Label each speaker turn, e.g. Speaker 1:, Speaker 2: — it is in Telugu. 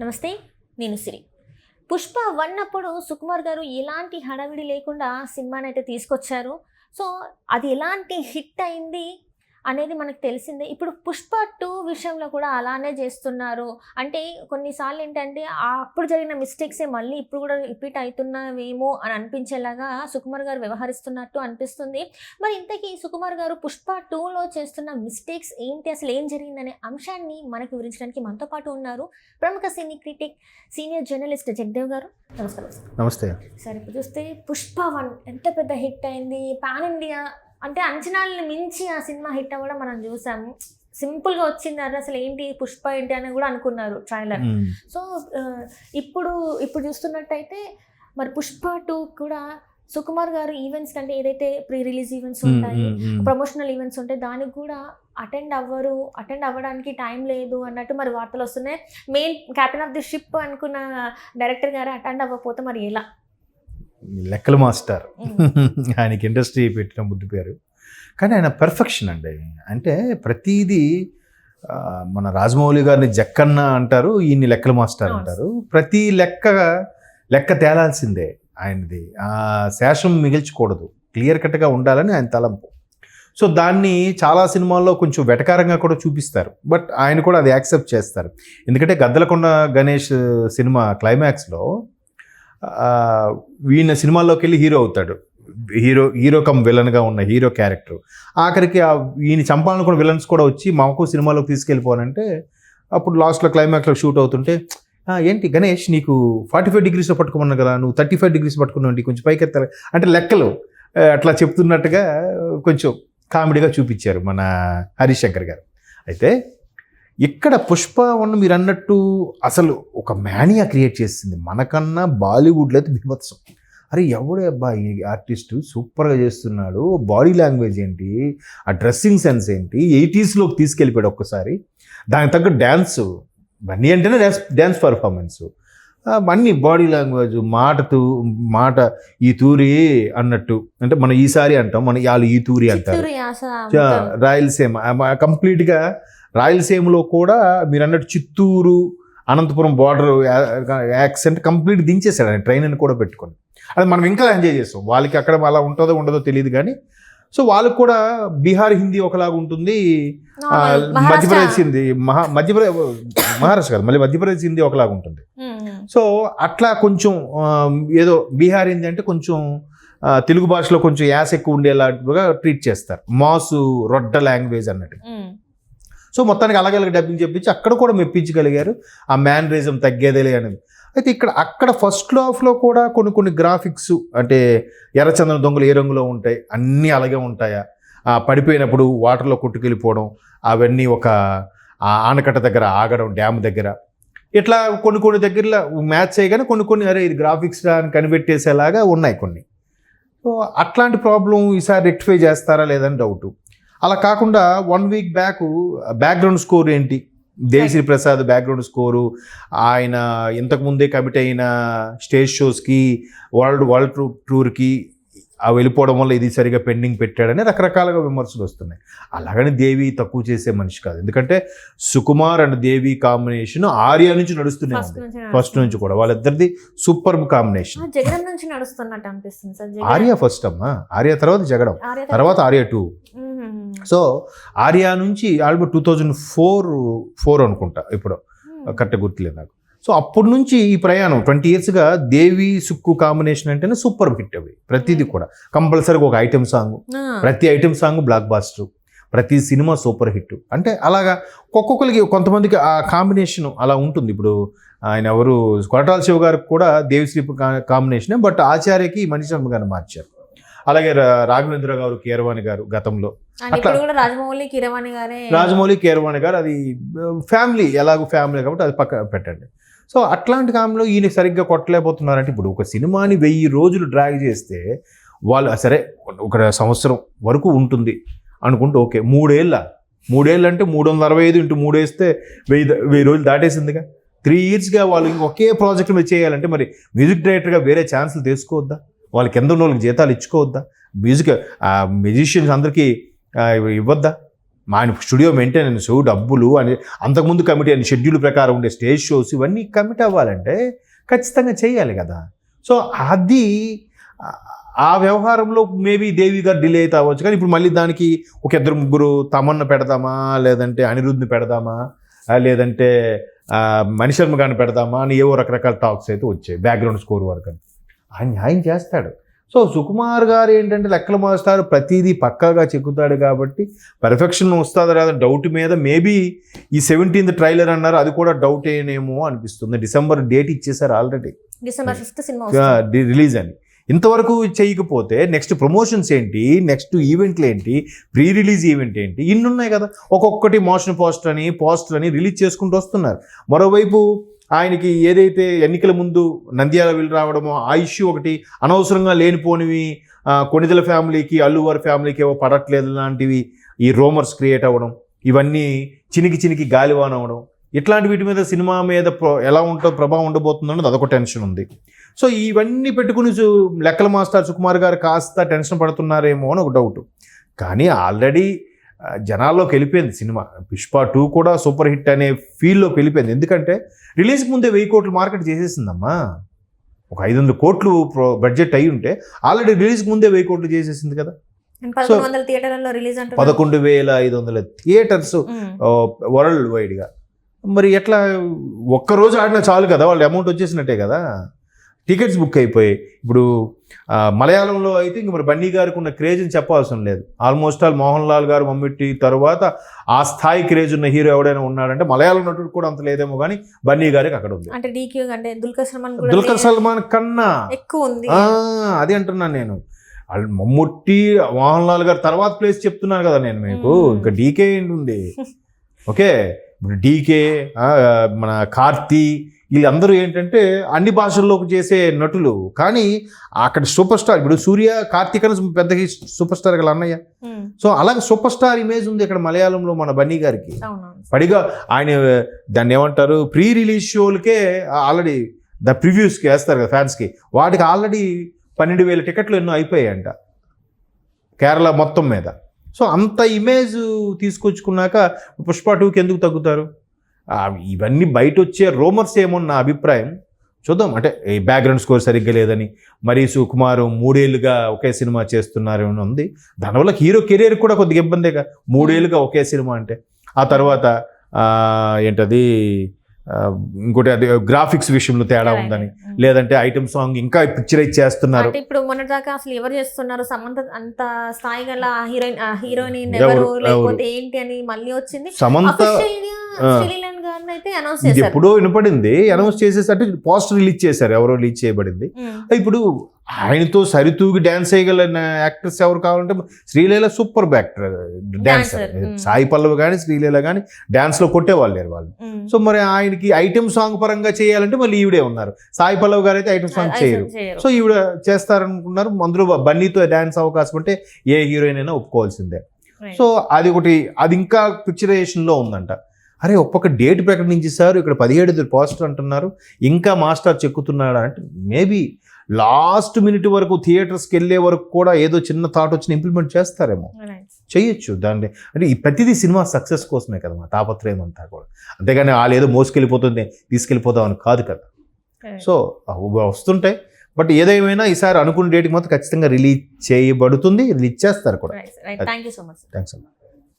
Speaker 1: నమస్తే నేను సిరి. పుష్ప వన్ అప్పుడు సుకుమార్ గారు ఎలాంటి హడావిడి లేకుండా సినిమాని అయితే తీసుకొచ్చారు. సో అది ఎలాంటి హిట్ అయింది? అనేది మనకు తెలిసిందే. ఇప్పుడు పుష్ప టూ విషయంలో కూడా అలానే చేస్తున్నారు. అంటే కొన్నిసార్లు ఏంటంటే అప్పుడు జరిగిన మిస్టేక్సే మళ్ళీ ఇప్పుడు కూడా రిపీట్ అవుతున్నవేమో అని అనిపించేలాగా సుకుమార్ గారు వ్యవహరిస్తున్నట్టు అనిపిస్తుంది. మరి ఇంతకీ సుకుమార్ గారు పుష్ప టూలో చేస్తున్న మిస్టేక్స్ ఏంటి? అసలు ఏం జరిగిందనే అంశాన్ని మనకు వివరించడానికి మనతో పాటు ఉన్నారు ప్రముఖ cine critic senior journalist Jagdev garu. నమస్కారం.
Speaker 2: నమస్తే.
Speaker 1: సార్ ఇప్పుడు చూస్తే పుష్ప వన్ ఎంత పెద్ద హిట్ అయింది? పాన్ ఇండియా అంటే అంచనాలను మించి ఆ సినిమా హిట్ అవ్వడం మనం చూసాము. సింపుల్గా వచ్చింది అది అసలు ఏంటి పుష్ప ఏంటి అని కూడా అనుకున్నారు ట్రైలర్. సో ఇప్పుడు ఇప్పుడు చూస్తున్నట్టయితే మరి పుష్ప టూ కూడా సుకుమార్ గారు ఈవెంట్స్ కంటే ఏదైతే ప్రీ రిలీజ్ ఈవెంట్స్ ఉంటాయి. ప్రమోషనల్ ఈవెంట్స్ ఉంటాయి దానికి కూడా అటెండ్ అవ్వరు. అటెండ్ అవ్వడానికి టైం లేదు అన్నట్టు మరి వార్తలు వస్తున్నాయి. Main captain of the ship అనుకున్న డైరెక్టర్ గారు అటెండ్ అవ్వకపోతే మరి ఎలా?
Speaker 2: లెక్కల మాస్టర్. ఆయనకి ఇండస్ట్రీ పెట్టిన బుద్ధి పేరు. కానీ ఆయన పర్ఫెక్షన్ అండి. అంటే ప్రతీది మన రాజమౌళి గారిని జక్కన్న అంటారు ఈయన్ని లెక్కల మాస్టర్. అంటారు. ప్రతి లెక్క లెక్క తేలాల్సిందే ఆయనది. ఆ శేషం మిగిల్చకూడదు. క్లియర్ కట్గా ఉండాలని ఆయన తలంపు. సో దాన్ని చాలా సినిమాల్లో కొంచెం వెటకారంగా కూడా చూపిస్తారు. బట్ ఆయన కూడా అది యాక్సెప్ట్ చేస్తారు. ఎందుకంటే గద్దలకొండ గణేష్ సినిమా క్లైమాక్స్లో వీళ్ళ సినిమాల్లోకి వెళ్ళి హీరో అవుతాడు. హీరో హీరో కమ్ విలన్గా ఉన్న హీరో క్యారెక్టర్. ఆఖరికి ఆ ఈయన చంపాలనుకున్న విలన్స్ కూడా వచ్చి మాకు సినిమాలోకి తీసుకెళ్ళిపోనంటే అప్పుడు లాస్ట్లో క్లైమాక్స్లో షూట్ అవుతుంటే ఏంటి గణేష్ నీకు ఫార్టీ ఫైవ్ డిగ్రీస్లో పట్టుకోమన్నా కదా నువ్వు థర్టీ ఫైవ్ డిగ్రీస్ పట్టుకున్నావు కొంచెం పైకి ఎత్తాలి అంటే లెక్కలు అట్లా చెప్తున్నట్టుగా కొంచెం కామెడీగా చూపించారు మన హరీష్ శంకర్ గారు. అయితే ఇక్కడ పుష్ప వన్ మీరు అన్నట్టు అసలు ఒక మేనియా క్రియేట్ చేసింది. మనకన్నా బాలీవుడ్లో అయితే బీభత్సం. అరే ఎవడే అబ్బా ఈ ఆర్టిస్టు? సూపర్గా చేస్తున్నాడు. బాడీ లాంగ్వేజ్ ఏంటి? ఆ డ్రెస్సింగ్ సెన్స్ ఏంటి? ఎయిటీస్లోకి తీసుకెళ్ళిపోయాడు ఒక్కసారి. దానికి తగ్గ డ్యాన్స్. అన్నీ అంటేనే డ్యాన్స్ డ్యాన్స్ పర్ఫార్మెన్స్. అన్నీ బాడీ లాంగ్వేజ్ మాట తూ మాట ఈ తూరి అన్నట్టు. అంటే మనం ఈసారి అంటాం మన వాళ్ళు ఈ తూరి అంటారు. రాయలసీమ. కంప్లీట్గా రాయలసీమలో కూడా మీరు అన్నట్టు Chittoor Anantapur border accent complete దించేశాడు ఆయన ట్రైన్ అని కూడా పెట్టుకొని. అది మనం ఇంకా ఎంజాయ్ చేస్తాం. వాళ్ళకి అక్కడ అలా ఉంటుందో ఉండదో తెలియదు కానీ సో వాళ్ళకి కూడా బీహార్ హిందీ ఒకలాగా ఉంటుంది. మధ్యప్రదేశ్ హిందీ మహా మధ్యప్రదేశ్ మహారాష్ట్ర కాదు మళ్ళీ మధ్యప్రదేశ్ హిందీ ఒకలాగా ఉంటుంది. సో అట్లా కొంచెం ఏదో బీహార్ హిందీ అంటే కొంచెం తెలుగు భాషలో కొంచెం యాస ఎక్కువ ఉండేలాగా ట్రీట్ చేస్తారు. మాసు రొడ్డ లాంగ్వేజ్ అన్నట్టు. సో మొత్తానికి అలాగే డబ్బింగ్ చెప్పించి అక్కడ కూడా మెప్పించగలిగారు. ఆ మ్యానరిజం తగ్గేదేలే అనేది అయితే ఇక్కడ అక్కడ ఫస్ట్ హాఫ్లో కూడా కొన్ని కొన్ని గ్రాఫిక్స్ అంటే ఎర్రచందన దొంగలు ఏ రంగులో ఉంటాయి అన్నీ అలాగే ఉంటాయా? ఆ పడిపోయినప్పుడు వాటర్లో కొట్టుకెళ్ళిపోవడం అవన్నీ ఒక ఆనకట్ట దగ్గర ఆగడం డ్యామ్ దగ్గర. ఇట్లా కొన్ని కొన్ని దగ్గరలో మ్యాచ్ చేయగానే కొన్ని కొన్ని అరే ఇది గ్రాఫిక్స్ అని కనిపెట్టేసేలాగా ఉన్నాయి కొన్ని. సో అట్లాంటి ప్రాబ్లం ఈసారి రెక్టిఫై చేస్తారా లేదని డౌటు. అలా కాకుండా one week back background score ఏంటి? దేవిశ్రీ ప్రసాద్ బ్యాక్గ్రౌండ్ స్కోరు ఆయన ఇంతకు ముందే కమిట్ అయిన స్టేజ్ షోస్కి వరల్డ్ వరల్డ్ టూ టూర్కి ఆ వెళ్ళిపోవడం వల్ల ఇది సరిగా పెండింగ్ పెట్టాడని రకరకాలుగా విమర్శలు వస్తున్నాయి. అలాగని దేవి తక్కువ చేసే మనిషి కాదు. ఎందుకంటే సుకుమార్ అండ్ దేవి కాంబినేషన్ ఆర్యా నుంచి నడుస్తూనే
Speaker 1: ఫస్ట్ నుంచి
Speaker 2: కూడా. వాళ్ళిద్దరిది సూపర్ కాంబినేషన్
Speaker 1: జగడం నుంచి నడుస్తున్నట్టు అనిపిస్తుంది.
Speaker 2: ఆర్య ఫస్ట్ అమ్మా. ఆర్య తర్వాత జగడం. తర్వాత. ఆర్య టూ. సో ఆర్యా నుంచి almost two thousand four four అనుకుంటా ఇప్పుడు.
Speaker 1: మ్మ్.
Speaker 2: కరెక్ట్ గుర్తులేదు నాకు. సో అప్పటి నుంచి ఈ ప్రయాణం ట్వంటీ ఇయర్స్గా దేవి సుక్కు కాంబినేషన్ అంటేనే సూపర్ హిట్ అవి ప్రతిదీ కూడా. కంపల్సరీగా ఒక ఐటెం సాంగ్. ప్రతి ఐటెం సాంగ్ బ్లాక్ బాస్టర్ ప్రతి సినిమా సూపర్ హిట్. అంటే అలాగా ఒక్కొక్కరికి కొంతమందికి ఆ కాంబినేషన్ అలా ఉంటుంది. ఇప్పుడు ఆయన ఎవరు కొరటాల శివ గారికి కూడా దేవిశ్రీ కాంబినేషనే బట్ ఆచార్యకి మణిశర్మ గారిని మార్చారు. అలాగే రాఘవేంద్ర గారు కీరవాణి గారు గతంలో.
Speaker 1: రాజమౌళి కిరవాణి గారే
Speaker 2: రాజమౌళి కీరవాణి గారు అది ఫ్యామిలీ ఎలాగో ఫ్యామిలీ కాబట్టి అది పక్క పెట్టండి. సో అట్లాంటి కాలంలో ఈయన సరిగ్గా కొట్టలేకపోతున్నారంటే ఇప్పుడు ఒక సినిమాని వెయ్యి రోజులు డ్రాగ్ చేస్తే వాళ్ళు సరే ఒక సంవత్సరం వరకు ఉంటుంది అనుకుంటే ఓకే. మూడేళ్ళ మూడేళ్ళు అంటే మూడు వందల అరవై ఐదు ఇంటూ మూడు వేస్తే వెయ్యి వెయ్యి రోజులు దాటేసిందిగా. త్రీ ఇయర్స్గా వాళ్ళు ఇంక ఒకే ప్రాజెక్ట్ మీద చేయాలంటే మరి మ్యూజిక్ డైరెక్టర్గా వేరే ఛాన్సులు తీసుకోవద్దా వాళ్ళ కింద ఉన్న వాళ్ళకి జీతాలు ఇచ్చుకోవద్దా? మ్యూజిక్ మ్యూజిషియన్స్ అందరికీ ఇవ్వద్దా? మా ఆయన స్టూడియో మెయింటెనెన్స్ డబ్బులు అని అంతకుముందు కమిటీ అని షెడ్యూల్ ప్రకారం ఉండే స్టేజ్ షోస్ ఇవన్నీ కమిట్ అవ్వాలంటే ఖచ్చితంగా చేయాలి కదా. సో అది ఆ- వ్యవహారంలో మేబీ దేవి గారు డిలే అయితే అవ్వచ్చు. కానీ ఇప్పుడు మళ్ళీ దానికి ఒక ఇద్దరు ముగ్గురు తమన్న పెడదామా? లేదంటే అనిరుద్ధ్ని పెడదామా? లేదంటే మణిశర్మ గారిని పెడదామా? అని ఏవో రకరకాల టాక్స్ అయితే వచ్చాయి బ్యాక్గ్రౌండ్ స్కోర్ వరకు ఆయన న్యాయం చేస్తాడు. సో సుకుమార్ గారు ఏంటంటే లెక్కలు మారుస్తారు ప్రతిదీ పక్కాగా చెక్కుతాడు కాబట్టి పర్ఫెక్షన్ వస్తుందా రాదా డౌట్ మీద మేబీ ఈ సెవెంటీన్త్ ట్రైలర్ అన్నారు అది కూడా డౌట్ ఏనేమో అనిపిస్తుంది. డిసెంబర్ డేట్ ఇచ్చేసారు ఆల్రెడీ
Speaker 1: డిసెంబర్ ఫిఫ్త్ సినిమా.
Speaker 2: రిలీజ్ అని. ఇంతవరకు చేయకపోతే నెక్స్ట్ ప్రమోషన్స్ ఏంటి నెక్స్ట్ ఈవెంట్లు ఏంటి ప్రీ రిలీజ్ ఈవెంట్ ఏంటి ఇన్ని ఉన్నాయి కదా. ఒక్కొక్కటి మోషన్ పోస్టర్ అని పోస్టర్ అని రిలీజ్ చేసుకుంటూ వస్తున్నారు. మరోవైపు ఆయనకి ఏదైతే ఎన్నికల ముందు నంద్యాల వెళ్ళి రావడమో ఆ ఇష్యూ ఒకటి అనవసరంగా లేనిపోనివి ఆ, ఫ్యామిలీకి ఫ్యామిలీకి అల్లువారి ఫ్యామిలీకి ఏవో పడట్లేదు లాంటివి ఈ రోమర్స్ క్రియేట్ అవ్వడం ఇవన్నీ చినికి చినికి గాలివాన్ అవ్వడం ఇట్లాంటి వీటి మీద సినిమా మీద ఎలా ఉంటో ప్రభావం ఉండబోతుందో అన్నది అదొక టెన్షన్ ఉంది. సో ఇవన్నీ పెట్టుకుని లెక్కల మాస్టర్ సుకుమార్ గారు కాస్త టెన్షన్ పడుతున్నారేమో అని ఒక డౌట్. కానీ ఆల్రెడీ జనాల్లోకి వెళ్ళిపోయింది సినిమా. పుష్ప టూ కూడా సూపర్ హిట్ అనే ఫీల్డ్లోకి వెళ్ళిపోయింది. ఎందుకంటే రిలీజ్కి ముందే వెయ్యి కోట్లు మార్కెట్ చేసేసిందమ్మా. ఒక ఐదు వందల కోట్లు బడ్జెట్ అయి ఉంటే ఆల్రెడీ రిలీజ్కి ముందే వెయ్యి కోట్లు చేసేసింది కదా.
Speaker 1: పదకొండు రిలీజ్
Speaker 2: వేల ఐదు వందల థియేటర్స్. వరల్డ్ వైడ్గా. మరి ఎట్లా ఒక్కరోజు ఆడినా చాలు కదా వాళ్ళ అమౌంట్ వచ్చేసినట్టే కదా. టికెట్స్ బుక్ అయిపోయాయి. ఇప్పుడు మలయాళంలో అయితే ఇంక మరి బన్నీ గారికి ఉన్న క్రేజ్ అని చెప్పవసరం లేదు. ఆల్మోస్ట్ ఆల్ మోహన్ లాల్ గారు మమ్మిట్టి తర్వాత ఆ స్థాయి క్రేజ్ ఉన్న హీరో ఎవడైనా ఉన్నాడంటే మలయాళం నటుడు కూడా అంత లేదేమో కానీ బన్నీ గారికి అక్కడ ఉంది.
Speaker 1: అంటే డీక్యూ అంటే దుల్కర్ సల్మాన్
Speaker 2: దుల్కర్ సల్మాన్ కన్నా.
Speaker 1: ఎక్కువ ఉంది.
Speaker 2: అది అంటున్నాను నేను. వాళ్ళు మమ్ముట్టి మోహన్ లాల్ గారు తర్వాత ప్లేస్ చెప్తున్నాను కదా నేను మీకు. ఇంకా డీకే ఏంటి ఉంది? ఓకే. ఇప్పుడు డీకే మన కార్తీ వీళ్ళందరూ ఏంటంటే అన్ని భాషల్లోకి చేసే నటులు. కానీ అక్కడ సూపర్ స్టార్ ఇప్పుడు సూర్య కార్తీక్ పెద్ద సూపర్ స్టార్ గల అన్నయ్య. సో అలాగే సూపర్ స్టార్ ఇమేజ్ ఉంది ఇక్కడ మలయాళంలో మన బన్నీ గారికి. పడిగా ఆయన దాన్ని ఏమంటారు ప్రీ రిలీజ్ షోలకే ఆల్రెడీ ద ప్రివ్యూస్కి వేస్తారు కదా ఫ్యాన్స్కి వాటికి ఆల్రెడీ పన్నెండు వేల టికెట్లు ఎన్నో అయిపోయాయంట. కేరళ మొత్తం మీద. సో అంత ఇమేజ్ తీసుకొచ్చుకున్నాక పుష్ప టూకి ఎందుకు తగ్గుతారు? ఇవన్నీ బయట వచ్చే రోమర్స్ ఏమో నా అభిప్రాయం. చూద్దాం. అంటే ఈ బ్యాక్గ్రౌండ్ స్కోర్ సరిగ్గా లేదని మరి సుకుమార్ మూడేళ్ళుగా ఒకే సినిమా చేస్తున్నారు అని ఉంది. దానివల్ల హీరో కెరీర్ కూడా కొద్దిగా ఇబ్బందిగా మూడేళ్ళుగా ఒకే సినిమా అంటే. ఆ తర్వాత ఏంటది ఇంకోటి అది గ్రాఫిక్స్ విషయంలో తేడా ఉందని. లేదంటే ఐటమ్ సాంగ్ ఇంకా పిక్చరైజ్ చేస్తున్నారు.
Speaker 1: ఇప్పుడు మొన్నటిదాకా అసలు ఎవరు చేస్తున్నారు? సమంత అంత స్థాయి గల హీరోయిన్ హీరోయిన్
Speaker 2: ఎవరు?
Speaker 1: లేకపోతే ఏంటి అని మళ్ళీ వచ్చింది.
Speaker 2: సమంత
Speaker 1: అయితే అనౌన్స్ చేశారు.
Speaker 2: ఎప్పుడో వినపడింది. అనౌన్స్ చేసేసి అంటే పోస్టర్ రిలీజ్ చేశారు. ఎవరో రిలీజ్ చేయబడింది. ఇప్పుడు ఆయనతో సరితూగి డ్యాన్స్ చేయగల యాక్టర్స్ ఎవరు కావాలంటే Sreeleela super actor dancer. Sai Pallavi కానీ శ్రీలీల కానీ డాన్స్లో కొట్టేవాళ్ళు లేరు వాళ్ళు. సో మరి ఆయనకి ఐటమ్ సాంగ్ పరంగా చేయాలంటే మళ్ళీ ఈవిడే ఉన్నారు. సాయి పల్లవి గారు అయితే ఐటమ్ సాంగ్ చేయరు. సో ఈవిడ చేస్తారనుకున్నారు. అందులో బన్నీతో డ్యాన్స్ అవకాశం ఉంటే ఏ హీరోయిన్ అయినా ఒప్పుకోవాల్సిందే. సో అది ఒకటి అది ఇంకా పిక్చరైజేషన్లో ఉందంట. అరే ఒక్కొక్క డేట్ ప్రకటించేశారు ఇక్కడ పదిహేడు పోస్టర్ అంటున్నారు ఇంకా మాస్టర్ చెక్కుతున్నాడా అంటే మేబీ లాస్ట్ మినిట్ వరకు థియేటర్స్కి వెళ్ళే వరకు కూడా ఏదో చిన్న థాట్ వచ్చిన ఇంప్లిమెంట్ చేస్తారేమో. చేయొచ్చు దాన్ని అంటే ఈ ప్రతిదీ సినిమా సక్సెస్ కోసమే కదా మా తాపత్రయం అంతా కూడా అంతేగాని వాళ్ళు ఏదో మోసుకెళ్ళిపోతుంది తీసుకెళ్ళిపోదాం అని కాదు కదా. సో వస్తుంటాయి బట్ ఏదేమైనా ఈసారి అనుకున్న డేట్కి మాత్రం ఖచ్చితంగా రిలీజ్ చేయబడుతుంది రిలీజ్ చేస్తారు కూడా.
Speaker 1: Thank you so much.
Speaker 2: Thanks అమ్మా